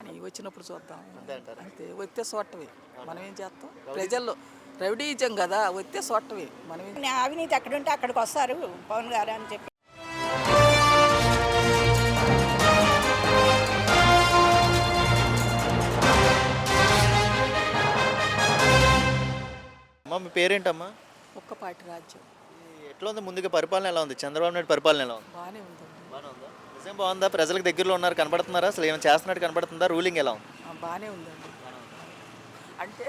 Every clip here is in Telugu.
అవి వచ్చినప్పుడు చూద్దాం. అంతే వస్తే సొట్టవి మనం ఏం చేస్తాం? ప్రజల్లో రౌడీజం కదా వస్తే సొట్టవి మనం అవినీతి ఎక్కడుంటే అక్కడికి వస్తారు పవన్ గారు అని చెప్పి. అమ్మా మీ పేరేంటమ్మా? ఒక్కపాటి రాజ్యం. ఎట్లా ఉంది ముందుగా పరిపాలన ఎలా ఉంది? చంద్రబాబు నాయుడు పరిపాలన ఎలా ఉంది? బాగానే ఉందండి. బాగానే ఉందా? నిజం బాగుందా? ప్రజలకు దగ్గరలో ఉన్నారు కనబడుతున్నారా? అసలు ఏమైనా చేస్తున్నట్టు కనబడుతుందా? రూలింగ్ ఎలా ఉంది? బాగానే ఉందండి అంటే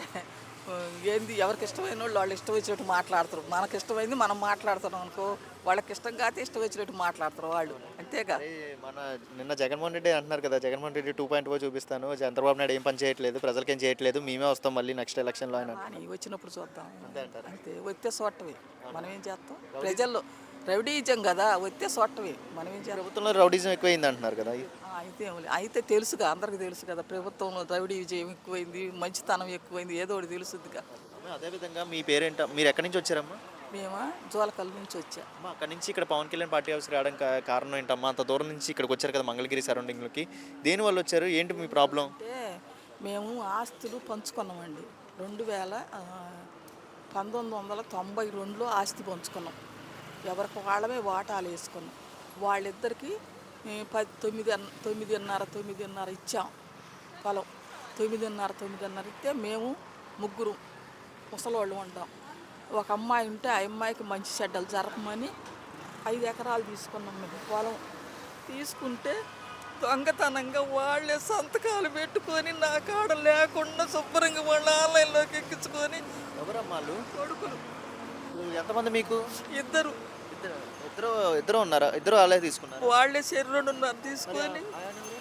ఏంది? ఎవరికి ఇష్టమైన వాళ్ళు వాళ్ళు ఇష్టం వచ్చినట్టు మాట్లాడతారు. మనకి ఇష్టమైంది మనం మాట్లాడుతున్నాం అనుకో వాళ్ళకి ఇష్టం కాకపోతే ఇష్టం వచ్చినట్టు మాట్లాడతారు వాళ్ళు. అంతేగా? అరే మన నిన్న జగన్మోహన్ రెడ్డి అంటున్నారు కదా Jaganmohan Reddy two point o చూపిస్తాను. చంద్రబాబు నాయుడు ఏం పని చేయట్లేదు ప్రజలకి ఏం చేయట్లేదు మేమే వస్తాం మళ్ళీ నెక్స్ట్ ఎలక్షన్లో ఆయన అని వచ్చినప్పుడు చూద్దాం. అంతే వస్తే సొట్టవి మనం ఏం చేస్తాం? ప్రజల్లో రౌడీజం కదా వస్తే సొట్టవి మనం ఏం చేస్తాం ప్రభుత్వంలో రౌడీజం ఎక్కువైంది అంటున్నారు కదా? అయితే అయితే తెలుసుగా అందరికి తెలుసు కదా ప్రభుత్వంలో రౌడీ విజయం ఎక్కువైంది మంచితనం ఎక్కువైంది ఏదో ఒకటి తెలుసుద్దిగా అదేవిధంగా మీ పేరేంట మీరు ఎక్కడి నుంచి వచ్చారమ్మా? మేమా జోలకల్ నుంచి వచ్చా. అమ్మ అక్కడి నుంచి ఇక్కడ పవన్ కళ్యాణ్ పార్టీ హౌస్ రావడం కారణం ఏంటమ్మా? అంత దూరం నుంచి ఇక్కడికి వచ్చారు కదా మంగళగిరి సరౌండింగ్లోకి. దేని వల్ల వచ్చారు? ఏంటి మీ ప్రాబ్లం? అంటే మేము ఆస్తులు పంచుకున్నామండి. రెండు వేల పంతొమ్మిది వందల తొంభై రెండులో ఆస్తి పంచుకున్నాం. ఎవరికి వాళ్ళమే వాటాలు వేసుకున్నాం. వాళ్ళిద్దరికి పది తొమ్మిది తొమ్మిదిన్నర తొమ్మిదిన్నర ఇచ్చాం పొలం. తొమ్మిదిన్నర తొమ్మిదిన్నర ఇస్తే మేము ముగ్గురు ముసలోళ్ళు ఉంటాం. ఒక అమ్మాయి ఉంటే ఆ అమ్మాయికి మంచి చెడ్డలు జరపమని ఐదు ఎకరాలు తీసుకున్నాం మేము పొలం. తీసుకుంటే దొంగతనంగా వాళ్ళే సంతకాలు పెట్టుకొని నా కాడ లేకుండా శుభ్రంగా వాళ్ళ ఆన్లైన్లోకి ఎక్కించుకొని ఎవరమ్మా వాళ్ళు కొడుకులు ఎంతమంది మీకు? ఇద్దరు. ఇద్దరు. ఇద్దరు ఉన్నారా? ఇద్దరు అలాగే తీసుకున్నారు? వాళ్ళే శరీరం ఉన్నారు. తీసుకొని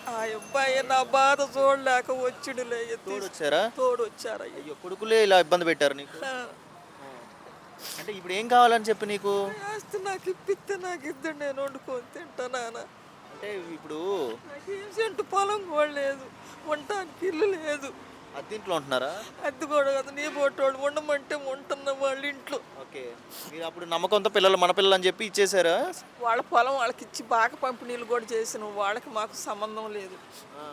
ఆ అబ్బాయి నా బాధ చూడలేక వచ్చిడులే తోడు వచ్చారా తోడు వచ్చారయ్య అయ్యో కొడుకులే ఇలా ఇబ్బంది పెట్టారు నీకు? అంటే ఇప్పుడు ఏం కావాలని చెప్పి నీకు? ఆస్తి నాకు ఇప్పిస్తే నాకు ఇద్దరు నేను వండుకొని తింటానా అంటే ఇప్పుడు నాకు ఏం సెంటు పొలం కూడా లేదు. ఉండటానికి ఇల్లు లేదు. అద్దీంట్లో ఉంటున్నారా? అద్దె కూడా కదా నీ పోటోడు ఉండమంటే ఉంటున్న వాళ్ళ ఇంట్లో. ఓకే. మీరు అప్పుడు నమ్మకంతో పిల్లలు మన పిల్లలు అని చెప్పి ఇచ్చేసారా? వాళ్ళ పొలం వాళ్ళకి ఇచ్చి బాగా పంపిణీలు కూడా చేసిన వాళ్ళకి మాకు సంబంధం లేదు. ఆ.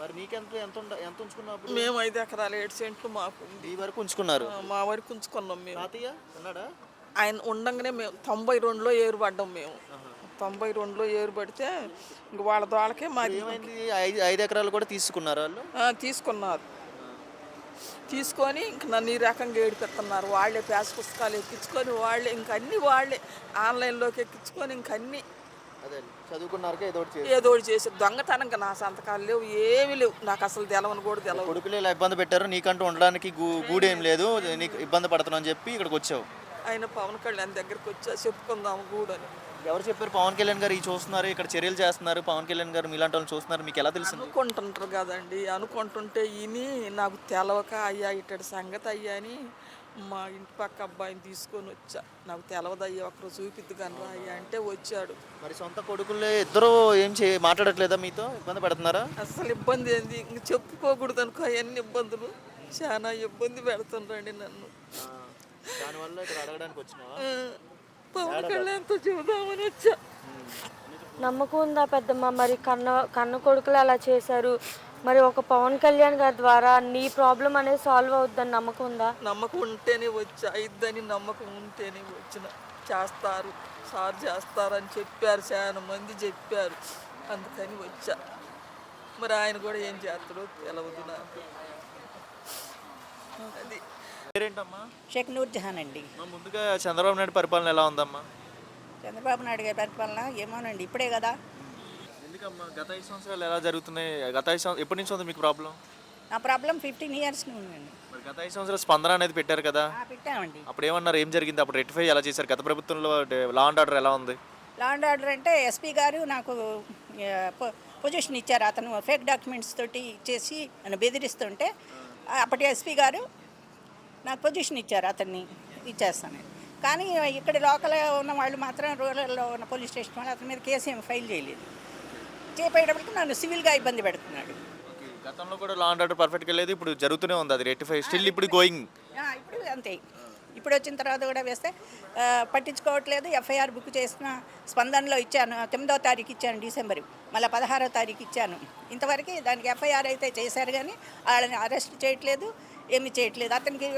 మరి నీకెంత ఎంత ఉండ ఎంత ఉంచుకున్నావు మేము ఐదు ఎకరాలు ఏడు సెంట్లు మాకు ఉంది. ఈ వరకు ఉంచుకున్నారు? ఆ, మా వరకు ఉంచుకున్నాం మేము. తాతయ్య ఉన్నాడా? ఆయన ఉండంగానే మేము తొంభై రెండులో ఏరుపడ్డాం మేము. తొంభై రెండులో ఏరుపడితే ఇంక వాళ్ళ దోళకే ఏమైంది? ఐదు ఐదు ఎకరాలు కూడా తీసుకున్నారు వాళ్ళు? తీసుకున్నారు. తీసుకొని ఇంక నన్ను ఈ రకంగా ఏడిపెడుతున్నారు వాళ్ళే పేస పుస్తకాలు ఎక్కించుకొని వాళ్ళే ఇంక అన్ని వాళ్ళే ఆన్లైన్లోకి ఎక్కించుకొని ఇంక అన్ని ఏదో ఏదో చేసి దొంగతనంగా నా సంతకాలు లేవు ఏమీ లేవు. నాకు అసలు తెలవని కూడా తెలవదు. కొడుకులు ఇలా ఇబ్బంది పెట్టారు నీకంటూ ఉండడానికి గూడేం లేదు నీకు ఇబ్బంది పడుతున్నావు అని చెప్పి ఇక్కడికి వచ్చావు. ఆయన పవన్ కళ్యాణ్ దగ్గరికి వచ్చా చెప్పుకుందాం గూడని ఎవరు చెప్పారు? పవన్ కళ్యాణ్ గారు ఈ చూస్తున్నారు ఇక్కడ చర్యలు చేస్తున్నారు. పవన్ కళ్యాణ్ గారు మీలాంటి వాళ్ళు చూస్తున్నారు మీకు ఎలా తెలిసింది? అనుకుంటుంటారు కదండి. అనుకుంటుంటే ఇని నాకు తెలవక అయ్యా ఇట్టడి సంగతి అయ్యా అని మా ఇంటి పక్క అబ్బాయిని తీసుకొని వచ్చా. నాకు తెలవదు అయ్యా ఒకరు చూపిద్దు కానీ రా అయ్యా అంటే వచ్చాడు. మరి సొంత కొడుకులే ఇద్దరు ఏం చే మాట్లాడట్లేదా మీతో? ఇబ్బంది పడుతున్నారా? అసలు ఇబ్బంది ఏంది? ఇంక చెప్పుకోకూడదు అనుకో అవన్నీ ఇబ్బందులు. చాలా ఇబ్బంది పెడుతుండ్రండి నన్ను. దానివల్ల ఇక్కడ అడగడానికి వచ్చినావా? ఆ, పవన్ కళ్యాణ్తో వచ్చా. నమ్మకం ఉందా పెద్దమ్మ? మరి కన్న కన్న కొడుకులు అలా చేశారు. మరి ఒక పవన్ కళ్యాణ్ గారి ద్వారా నీ ప్రాబ్లం అనేది సాల్వ్ అవుద్దని నమ్మకం ఉందా? నమ్మకం ఉంటేనే వచ్చా. ఇద్దని నమ్మకం ఉంటేనే వచ్చిన. చేస్తారు. సార్ చేస్తారని చెప్పారు. చాలా మంది చెప్పారు. అందుకని వచ్చా. మరి ఆయన కూడా ఏం చేస్తాడో తెలవదు నాకు. అది. పేరేంటమ్మా? షేక్ నూర్ జహాన్ అండి. మా ముందుగా చంద్రబాబు నాయుడు పరిపాలన ఎలా ఉందమ్మా? చంద్రబాబు నాయుడు గారి పరిపాలన ఏమోనండి ఇప్పుడే కదా. ఎందుకమ్మా గత ఐదు సంవత్సరాలు ఎలా జరుగుతున్నాయి? గత ఐదు సంవత్సరాలు ఎప్పటి నుంచి ఉంది మీకు ప్రాబ్లం? నా ప్రాబ్లం ఫిఫ్టీన్ ఇయర్స్ ఉందండి మరి గత ఐదు సంవత్సరాలు స్పందన అనేది పెట్టారు కదా? పెట్టామండి. అప్పుడు ఏమన్నారు ఏం జరిగింది? అప్పుడు రెక్టిఫై ఎలా చేశారు? గత ప్రభుత్వంలో లా అండ్ ఆర్డర్ ఎలా ఉంది? లా అండ్ ఆర్డర్ అంటే ఎస్పీ గారు నాకు పొజిషన్ ఇచ్చారు. అతను ఫేక్ డాక్యుమెంట్స్ తోటి ఇచ్చేసి నన్ను బెదిరిస్తుంటే అప్పటి ఎస్పీ గారు నాకు పొజిషన్ ఇచ్చారు అతన్ని ఇచ్చేస్తానని. కానీ ఇక్కడ లోకల్ ఉన్న వాళ్ళు మాత్రం రూరల్లో ఉన్న పోలీస్ స్టేషన్ వాళ్ళు అతని మీద కేసు ఏమి ఫైల్ చేయలేదు. చేపేటప్పటికి నన్ను సివిల్గా ఇబ్బంది పెడుతున్నాడు. గతంలో కూడా లా అండ్ ఆర్డర్ పర్ఫెక్ట్గా లేదు ఇప్పుడు జరుగుతూనే ఉంది అది రెక్టిఫై స్టిల్ ఇప్పుడు గోయింగ్ ఇప్పుడు అంతే. ఇప్పుడు వచ్చిన తర్వాత కూడా వేస్తే పట్టించుకోవట్లేదు ఎఫ్ఐఆర్ బుక్ చేసిన స్పందనలో ఇచ్చాను తొమ్మిదో తారీఖు ఇచ్చాను డిసెంబర్ మళ్ళీ పదహారో తారీఖు ఇచ్చాను. ఇంతవరకు దానికి ఎఫ్ఐఆర్ అయితే చేశారు కానీ వాళ్ళని అరెస్ట్ చేయట్లేదు ఏమి చేయట్లేదు. అతనికి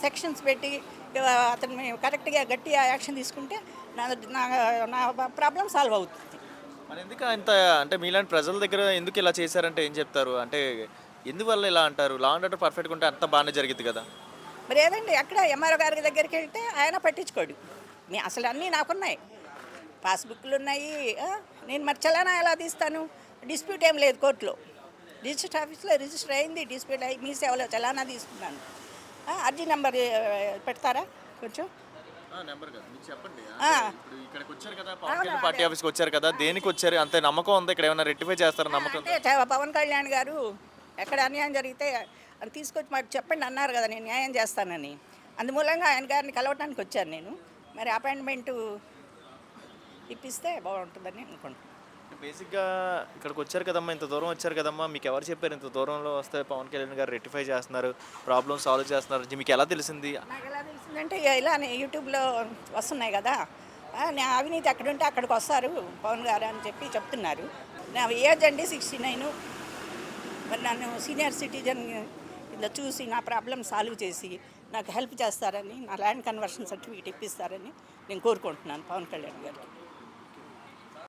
సెక్షన్స్ పెట్టి ఆ, అతన్ని కరెక్ట్గా గట్టిగా యాక్షన్ తీసుకుంటే నా నా- ప్రాబ్లం సాల్వ్ అవుతుంది. మరి ఎందుకు ఇంత అంటే మీలాంటి ప్రజల దగ్గర ఎందుకు ఇలా చేశారంటే ఏం చెప్తారు? అంటే ఎందువల్ల ఇలా అంటారు? లా అండ్ ఆర్డర్ పర్ఫెక్ట్గా ఉంటే అంత బాగానే జరుగుతుంది కదా. మరి ఏదండి? ఎక్కడ ఎంఆర్ఓ గారి దగ్గరికి వెళ్తే ఆయన పట్టించుకోడు. మీ అసలు అన్నీ నాకున్నాయి. పాస్బుక్లు ఉన్నాయి నేను మరి చలానా ఎలా తీస్తాను? డిస్ప్యూట్ ఏం లేదు కోర్టులో. రిజిస్టర్ ఆఫీస్లో రిజిస్టర్ అయింది డిస్ప్యూట్ అయ్యి మీ సేవలో చలానా తీసుకున్నాను. అర్జీ నెంబర్ పెడతారా? కొంచెం. పార్టీ ఆఫీస్కి వచ్చారు కదా దేనికి వచ్చారు? అంతే నమ్మకం ఉంది? ఇక్కడ ఏమైనా చేస్తారా నమ్మకం? పవన్ కళ్యాణ్ గారు ఎక్కడ అన్యాయం జరిగితే అది తీసుకొచ్చి మాకు చెప్పండి అన్నారు కదా నేను న్యాయం చేస్తానని. అందుమూలంగా ఆయన గారిని కలవటానికి వచ్చాను నేను. మరి అపాయింట్మెంట్ ఇప్పిస్తే బాగుంటుందని అనుకుంటున్నాను. బేసిక్గా ఇక్కడికి వచ్చారు కదమ్మా ఇంత దూరం వచ్చారు కదమ్మా మీకు ఎవరు చెప్పారు ఇంత దూరంలో వస్తే పవన్ కళ్యాణ్ గారు రెక్టిఫై చేస్తున్నారు ప్రాబ్లమ్ సాల్వ్ చేస్తున్నారు మీకు ఎలా తెలిసింది? నాకు ఎలా తెలిసిందంటే ఇక ఇలానే యూట్యూబ్లో వస్తున్నాయి కదా నా అవినీతి అక్కడ ఉంటే అక్కడికి వస్తారు పవన్ గారు అని చెప్పి చెప్తున్నారు. నా ఏజ్ అండి సిక్స్టీ నైన్. మరి నన్ను సీనియర్ సిటిజన్ ఇలా చూసి నా ప్రాబ్లం సాల్వ్ చేసి నాకు హెల్ప్ చేస్తారని నా ల్యాండ్ కన్వర్షన్ సర్టిఫికేట్ ఇప్పిస్తారని నేను కోరుకుంటున్నాను పవన్ కళ్యాణ్ గారికి.